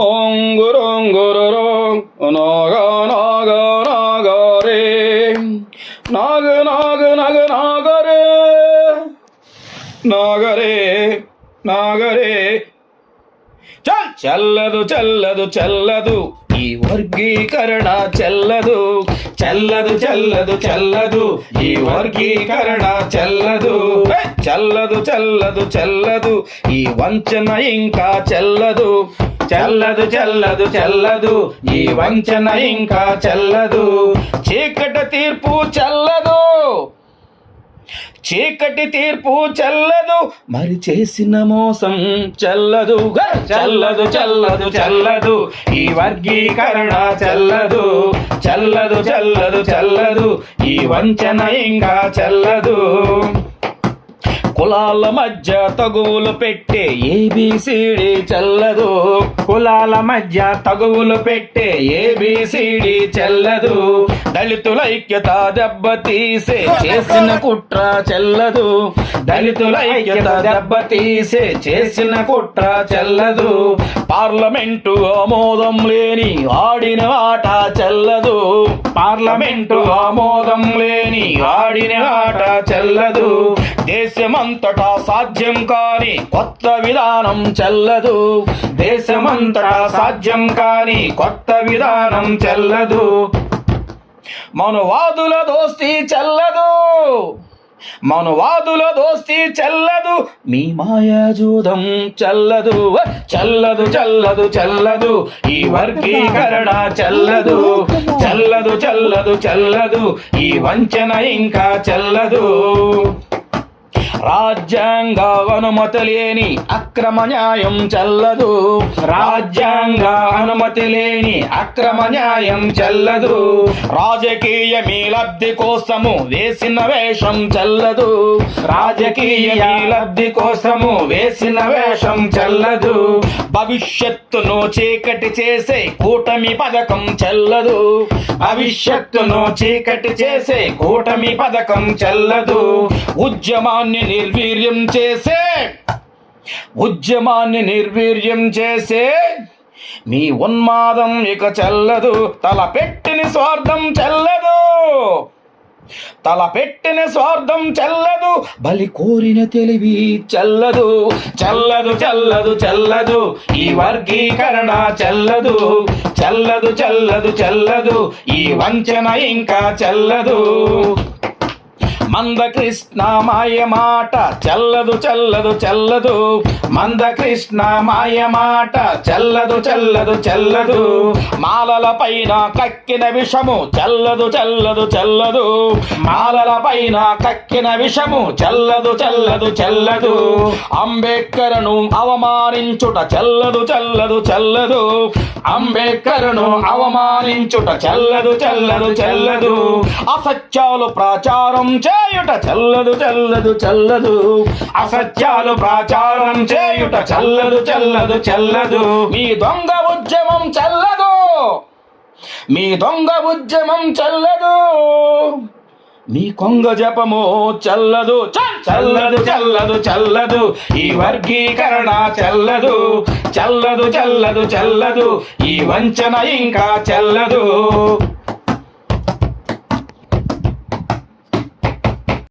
ఓం గురుం గురురు నాగ నాగ నాగ రే. నాగ నాగ నాగ నాగరే నాగరే నాగరే చల్లదు చల్లదు చల్లదు. ఈ వర్గీకరణ చల్లదు. చల్లదు చల్లదు చల్లదు. ఈ వర్గీకరణ చల్లదు. చల్లదు చల్లదు చల్లదు. ఈ వంచన ఇంకా చల్లదు. చల్లదు చల్లదు చల్లదు. ఈ వంచన ఇంకా చల్లదు. చీకటి తీర్పు చల్లదు. చీకటి తీర్పు చల్లదు. మరి చేసిన మోసం చల్లదు. చల్లదు చల్లదు చల్లదు. ఈ వర్గీకరణ చెల్లదు. చల్లదు చల్లదు చల్లదు. ఈ వంచన ఇంకా చల్లదు. కులాల మధ్య తగువులు పెట్టే ఏబిసిడి చెల్లదు. కులాల మధ్య తగువులు పెట్టే ఏబిసిడి చెల్లదు. దళితుల ఐక్యత దెబ్బతీసే చేసిన కుట్ర చెల్లదు. దళితుల ఐక్యత దెబ్బతీసే చేసిన కుట్ర చెల్లదు. పార్లమెంటు ఆమోదం లేని ఆడిన ఆట చెల్లదు. పార్లమెంటు ఆమోదం లేని ఆడిన ఆట చెల్లదు. దేశమంతటా సాధ్యం కాని కొత్త విధానం చెల్లదు. దేశమంతటా సాధ్యం కాని కొత్త విధానం చెల్లదు. మనువాదుల దోస్తి చెల్లదు. మనువాదుల దోస్తి చెల్లదు. మీ మాయాజూదం చల్లదు. చల్లదు చల్లదు చల్లదు. ఈ వర్గీకరణ చెల్లదు. చల్లదు చల్లదు చల్లదు. ఈ వంచన ఇంకా చెల్లదు. రాజ్యాంగ అనుమతి లేని అక్రమ న్యాయం చల్లదు. రాజ్యాంగ అనుమతి లేని అక్రమ న్యాయం చెల్లదు. రాజకీయ మీ లబ్ధి కోసము వేసిన వేషం చెల్లదు. రాజకీయ మీ లబ్ధి కోసము వేసిన వేషం చెల్లదు. భవిష్యత్తును చీకటి చేసే కూటమి పథకం చెల్లదు. భవిష్యత్తును చీకటి చేసే కూటమి పథకం చెల్లదు. ఉద్యమాన్ని నిర్వీర్యం చేసే ఉద్యమాన్ని నిర్వీర్యం చేసే మీ ఉన్మాదం ఇక చెల్లదు తల పెట్టిన స్వార్థం చెల్లదు. తల పెట్టిన స్వార్థం చెల్లదు బలి కోరిన తెలివి చెల్లదు. చల్లదు చల్లదు చల్లదు ఈ వర్గీకరణ చెల్లదు. చల్లదు చల్లదు చల్లదు ఈ వంచన ఇంకా చెల్లదు. మందకృష్ణ మాయ మాట చెల్లదు చల్లదు చెల్లదు. మందకృష్ణ మాయ మాట చెల్లదు చల్లదు చెల్లదు. మాలల పైన కక్కిన విషము చల్లదు చల్లదు చల్లదు. మాలల పైన కక్కిన విషము చల్లదు చల్లదు చెల్లదు. అంబేద్కర్ను అవమానించుట చెల్లదు చల్లదు చల్లదు. అంబేద్కర్ను అవమానించుట చెల్లదు చల్లదు చెల్లదు. అసత్యాలు ప్రచారం చేయుట చల్లదు చల్లదు చల్లదు. అసత్యాలు ప్రచారం చేయుట చల్లదు చల్లదు చల్లదు. మీ దొంగ ఉద్యమం చల్లదు. మీ దొంగ ఉద్యమం చల్లదు. మీ కొంగ జపము చల్లదు. చ- చల్లదు చల్లదు చల్లదు. ఈ వర్గీకరణ చెల్లదు. చల్లదు చల్లదు చల్లదు. ఈ వంచన ఇంకా చల్లదు.